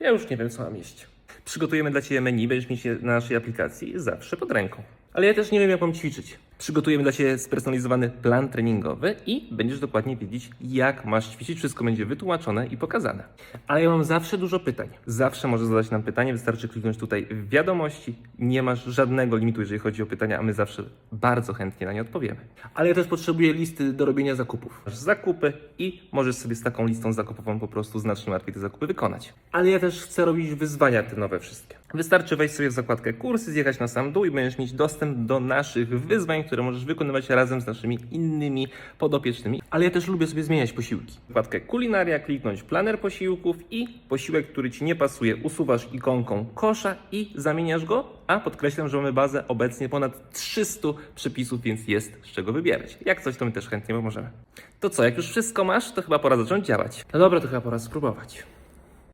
Ja już nie wiem, co mam jeść. Przygotujemy dla Ciebie menu, będziesz mieć na naszej aplikacji zawsze pod ręką. Ale ja też nie wiem, jak mam ćwiczyć. Przygotujemy dla Ciebie spersonalizowany plan treningowy i będziesz dokładnie wiedzieć, jak masz ćwiczyć. Wszystko będzie wytłumaczone i pokazane. Ale ja mam zawsze dużo pytań. Zawsze możesz zadać nam pytanie, wystarczy kliknąć tutaj w wiadomości. Nie masz żadnego limitu, jeżeli chodzi o pytania, a my zawsze bardzo chętnie na nie odpowiemy. Ale ja też potrzebuję listy do robienia zakupów. Masz zakupy i możesz sobie z taką listą zakupową po prostu znacznie łatwiej te zakupy wykonać. Ale ja też chcę robić wyzwania te nowe wszystkie. Wystarczy wejść sobie w zakładkę kursy, zjechać na sam dół i będziesz mieć dostęp do naszych wyzwań, które możesz wykonywać razem z naszymi innymi podopiecznymi. Ale ja też lubię sobie zmieniać posiłki. Zakładkę kulinaria, kliknąć planer posiłków i posiłek, który Ci nie pasuje, usuwasz ikonką kosza i zamieniasz go, a podkreślam, że mamy bazę obecnie ponad 300 przepisów, więc jest z czego wybierać. Jak coś, to my też chętnie pomożemy. To co, jak już wszystko masz, to chyba pora zacząć działać. No dobra, to chyba pora spróbować.